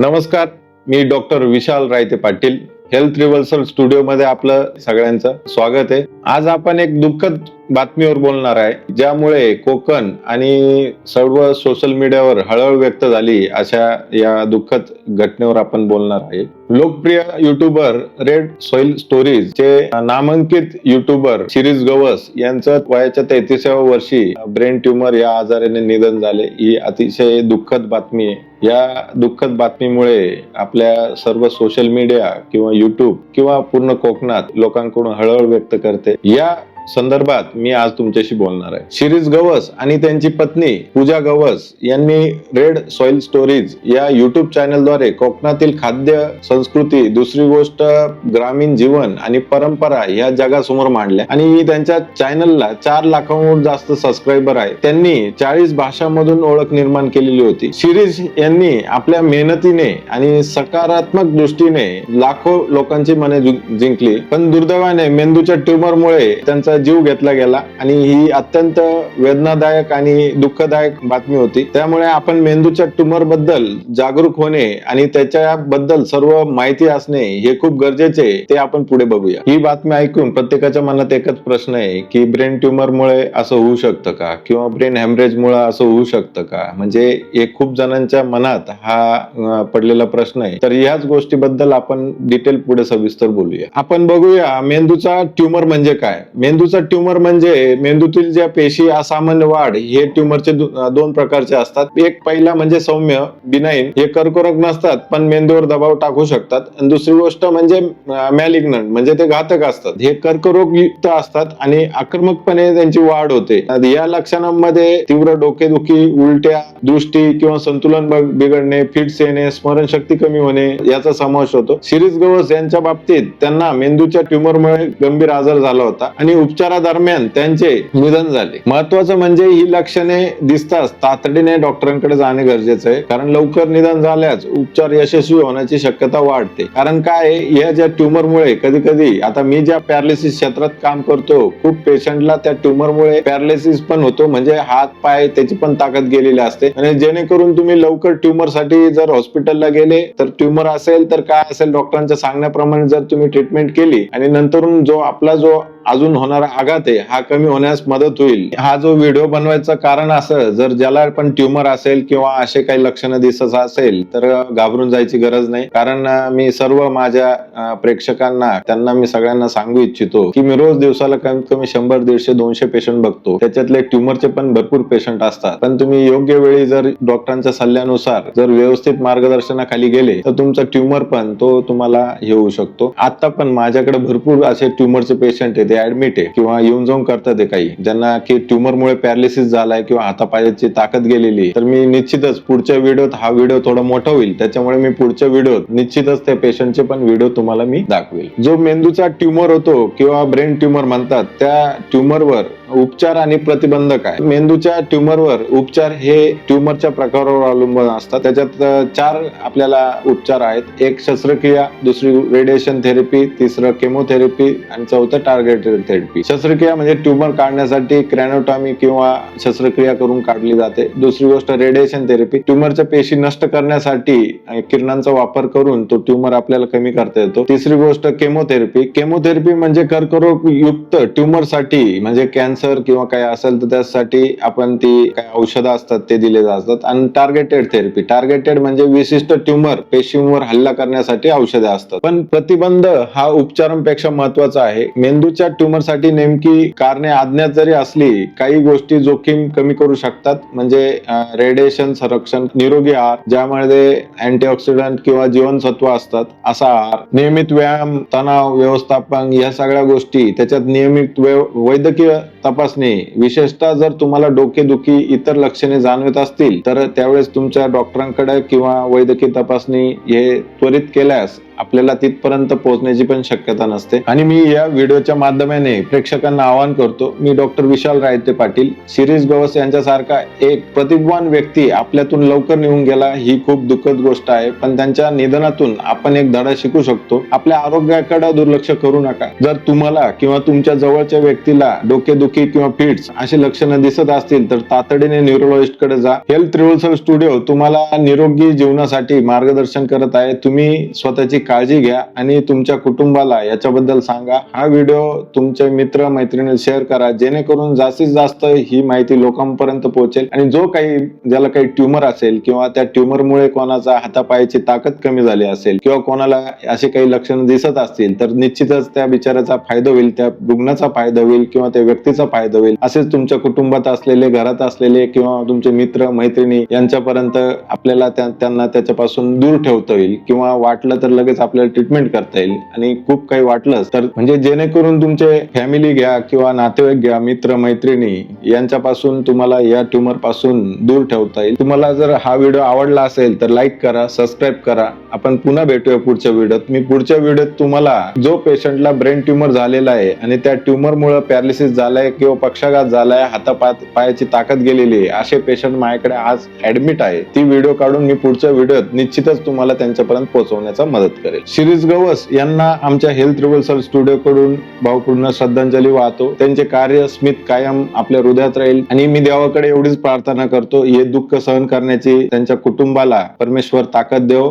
नमस्कार मी डॉक्टर विशाल रायते Patil health reversal studio मध्ये आपलं सगळ्यांचं स्वागत आहे. आज आपण एक दुःखद बातमीवर बोलणार आहे ज्यामुळे कोकण आणि सर्व सोशल मीडियावर हळहळ व्यक्त झाली अशा या दुःखद घटनेवर आपण बोलणार आहे. लोकप्रिय युट्यूबर रेड सॉइल स्टोरीज चे नामांकित युट्यूबर शिरीष गवस यांचं वयाच्या तेहतीसाव्या वर्षी ब्रेन ट्यूमर या आजाराने निधन झाले. ही अतिशय दुःखद बातमी आहे. या दुःखद बातमीमुळे आपल्या सर्व सोशल मीडिया किंवा युट्यूब किंवा पूर्ण कोकणात लोकांकडून हळहळ व्यक्त करते. या संदर्भात मी आज तुमच्याशी बोलणार आहे. शिरीष गवस आणि त्यांची पत्नी पूजा गवस यांनी रेड सॉइल स्टोरीज या युट्यूब चॅनलद्वारे कोकणातील खाद्य संस्कृती दुसरी गोष्ट ग्रामीण जीवन आणि परंपरा या जगासमोर मांडल्या. आणि त्यांच्या चॅनलला चार लाखांहून जास्त सबस्क्रायबर आहे. त्यांनी चाळीस भाषांमधून ओळख निर्माण केलेली होती. शिरीष यांनी आपल्या मेहनतीने आणि सकारात्मक दृष्टीने लाखो लोकांची मने जिंकली. पण दुर्दैवाने मेंदूच्या ट्युमरमुळे त्यांचा जीव घेतला गेला आणि ही अत्यंत वेदनादायक आणि दुःखदायक बातमी होती. त्यामुळे आपण मेंदूच्या ट्युमरबद्दल जागरूक होणे आणि त्याच्याबद्दल सर्व माहिती असणे हे खूप गरजेचे ते आपण पुढे बघूया. ही बातमी ऐकून प्रत्येकाच्या मनात एकच प्रश्न आहे की ब्रेन ट्यूमर मुळे असं होऊ शकतं का? किंवा ब्रेन हॅमरेज मुळे असं होऊ शकतं का? म्हणजे हे खूप जणांच्या मनात हा पडलेला प्रश्न आहे. तर ह्याच गोष्टीबद्दल आपण डिटेल पुढे सविस्तर बोलूया. आपण बघूया मेंदूचा ट्यूमर म्हणजे काय? मेंदू मेंदूचा ट्युमर म्हणजे मेंदूतील ज्या पेशी असामान्य वाढ हे ट्यूमरचे दोन प्रकारचे असतात. एक पहिला म्हणजे सौम्य बिनाईन हे कर्करोग नसतात पण मेंदूवर दबाव टाकू शकतात. आणि दुसरी गोष्ट म्हणजे मॅलिग्नंट म्हणजे ते घातक असतात. हे कर्करोग युक्त असतात आणि आक्रमकपणे त्यांची वाढ होते. या लक्षणांमध्ये तीव्र डोकेदुखी उलट्या दृष्टी किंवा संतुलन बिघडणे फिट्स येणे स्मरणशक्ती कमी होणे याचा समावेश होतो. सिरीज गवस यांच्या बाबतीत त्यांना मेंदूच्या ट्यूमरमुळे गंभीर आजार झाला होता आणि उपचारादरम्यान त्यांचे निधन झाले. महत्वाचं म्हणजे ही लक्षणे दिसताच तातडीने डॉक्टरांकडे जाणे गरजेचं आहे. कारण लवकर निधन झाल्यास उपचार यशस्वी होण्याची शक्यता वाढते. कारण काय या ज्या ट्युमरमुळे कधी कधी आता मी ज्या पॅरालिसिस क्षेत्रात काम करतो खूप पेशंटला त्या ट्युमरमुळे पॅरालिसिस पण होतो. म्हणजे हात पाय त्याची पण ताकद गेलेली असते. आणि जेणेकरून तुम्ही लवकर ट्युमरसाठी जर हॉस्पिटलला गेले तर ट्युमर असेल तर काय असेल? डॉक्टरांच्या सांगण्याप्रमाणे जर तुम्ही ट्रीटमेंट केली आणि नंतरून जो आपला जो अजून होणारा आघात आहे हा कमी होण्यास मदत होईल. हा जो व्हिडिओ बनवायचं कारण असं जर ज्याला पण ट्यूमर असेल किंवा असे काही लक्षणं दिसत असेल तर घाबरून जायची गरज नाही. कारण मी सर्व माझ्या प्रेक्षकांना त्यांना मी सगळ्यांना सांगू इच्छितो की मी रोज दिवसाला कमीत कमी शंभर दीडशे दोनशे पेशंट बघतो. त्याच्यातले ट्यूमरचे पण भरपूर पेशंट असतात. पण तुम्ही योग्य वेळी जर डॉक्टरांच्या सल्ल्यानुसार जर व्यवस्थित मार्गदर्शनाखाली गेले तर तुमचा ट्यूमर पण तो तुम्हाला हे होऊ शकतो. आता पण माझ्याकडे भरपूर असे ट्यूमरचे पेशंट आहेत. ते ऍडमिट आहे. किंवा येऊन जाऊन करतात ते काही. ज्यांना की ट्युमरमुळे पॅरालिसिस झालाय किंवा हातापायाची ताकद गेलेली तर मी निश्चितच पुढच्या व्हिडिओत हा व्हिडिओ थोडा मोठा होईल. त्याच्यामुळे मी पुढच्या व्हिडिओत निश्चितच त्या पेशंटचे पण व्हिडिओ तुम्हाला मी दाखवेल. जो मेंदूचा ट्यूमर होतो किंवा ब्रेन ट्यूमर म्हणतात त्या ट्यूमरवर उपचार आणि प्रतिबंधक आहे. मेंदूच्या ट्यूमरवर उपचार हे ट्यूमरच्या प्रकारावर अवलंबून असतात. त्याच्यात चार आपल्याला उपचार आहेत. एक शस्त्रक्रिया दुसरी रेडिएशन थेरपी तिसरं केमोथेरपी आणि चौथं टार्गेटेड थेरपी शस्त्रक्रिया म्हणजे ट्यूमर काढण्यासाठी क्रॅनोटॉमी किंवा शस्त्रक्रिया करून काढली जाते. दुसरी गोष्ट रेडिएशन थेरपी ट्युमरच्या पेशी नष्ट करण्यासाठी किरणांचा वापर करून तो ट्यूमर आपल्याला कमी करता येतो. तिसरी गोष्ट केमोथेरपी केमोथेरपी म्हणजे कर्करोग युक्त ट्युमरसाठी म्हणजे कॅन्सर किंवा काय असेल तर त्यासाठी आपण ती काय औषधं असतात ते दिले जातात. आणि टार्गेटेड थेरपी टार्गेटेड म्हणजे विशिष्ट ट्यूमर पेशींवर हल्ला करण्यासाठी औषधे असतात. पण प्रतिबंध हा उपचारांपेक्षा महत्त्वाचा आहे. मेंदूच्या ट्यूमरसाठी नेमकी कारणे अज्ञात जरी असली काही गोष्टी जोखीम कमी करू शकतात. म्हणजे रेडिएशन संरक्षण निरोगी आहार ज्यामध्ये अँटीऑक्सिडंट किंवा जीवनसत्व असतात असा आहार नियमित व्यायाम तणाव व्यवस्थापन या सगळ्या गोष्टी त्याच्यात नियमित वैद्यकीय तपासणी. विशेषतः जर तुम्हाला डोकेदुखी इतर लक्षणे जाणवत असतील तर त्यावेळेस तुमच्या डॉक्टरांकडे किंवा वैद्यकीय तपासणी हे त्वरित केल्यास आपल्याला तिथपर्यंत पोहोचण्याची पण शक्यता नसते. आणि मी या व्हिडिओच्या माध्यमाने प्रेक्षकांना आवाहन करतो मी डॉक्टर विशाल रायते पाटील शिरीष गवस यांच्यासारखा एक प्रतिभावान व्यक्ती आपल्यातून लवकर निघून गेला ही खूप दुःखद गोष्ट आहे. पण त्यांच्या निधनातून आपण एक धडा शिकू शकतो. आपल्या आरोग्याकडे दुर्लक्ष करू नका. जर तुम्हाला किंवा तुमच्या जवळच्या व्यक्तीला डोकेदुखी किंवा फिट्स अशी लक्षणं दिसत असतील तर तातडीने न्यूरोलॉजिस्टकडे जा. हेल्थ रिव्हर्सल स्टुडिओ तुम्हाला निरोगी जीवनासाठी मार्गदर्शन करत आहे. तुम्ही स्वतःची काळजी घ्या आणि तुमच्या कुटुंबाला याच्याबद्दल सांगा. हा व्हिडिओ तुमचे मित्र मैत्रिणी शेअर करा जेणेकरून जास्तीत जास्त ही माहिती लोकांपर्यंत पोहोचेल. आणि जो काही ज्याला काही ट्युमर असेल किंवा त्या ट्युमरमुळे कोणाचा हातापायाची ताकद कमी झाली असेल किंवा कोणाला असे काही लक्षणं दिसत असतील तर निश्चितच त्या बिचाऱ्याचा फायदा होईल त्या रुग्णाचा फायदा होईल किंवा त्या व्यक्तीचा फायदा होईल. असेच तुमच्या कुटुंबात असलेले घरात असलेले किंवा तुमचे मित्र मैत्रिणी यांच्यापर्यंत आपल्याला त्या- त्यांना त्याच्यापासून दूर ठेवता येईल किंवा वाटलं तर लगेच आपल्याला ट्रीटमेंट करता येईल. आणि खूप काही वाटलंच तर म्हणजे जेणेकरून तुमचे फॅमिली घ्या किंवा नातेवाईक घ्या मित्र मैत्रिणी यांच्यापासून तुम्हाला या ट्युमरपासून दूर ठेवता येईल. तुम्हाला जर हा व्हिडिओ आवडला असेल तर लाईक करा सबस्क्राईब करा. आपण पुन्हा भेटूया पुढच्या व्हिडिओत मी पुढच्या व्हिडिओत तुम्हाला जो पेशंटला ब्रेन ट्युमर झालेला आहे आणि त्या ट्युमरमुळे पॅरालिसिस झालाय किंवा पक्षाघात झालाय हातापात पायाची ताकद गेलेली आहे असे पेशंट माझ्याकडे आज ऍडमिट आहे. ती व्हिडिओ काढून मी पुढच्या व्हिडिओत निश्चितच तुम्हाला त्यांच्यापर्यंत पोहोचवण्याचा मदत करेल. शिरीष गवस यांना आमच्या हेल्थ रिव्हर्सल स्टुडिओ कडून भावपूर्ण श्रद्धांजली वाहतो. त्यांचे कार्य स्मित कायम आपल्या हृदयात राहील. आणि मी देवाकडे एवढीच प्रार्थना करतो हे दुःख सहन करण्याची त्यांच्या कुटुंबाला परमेश्वर ताकद देव.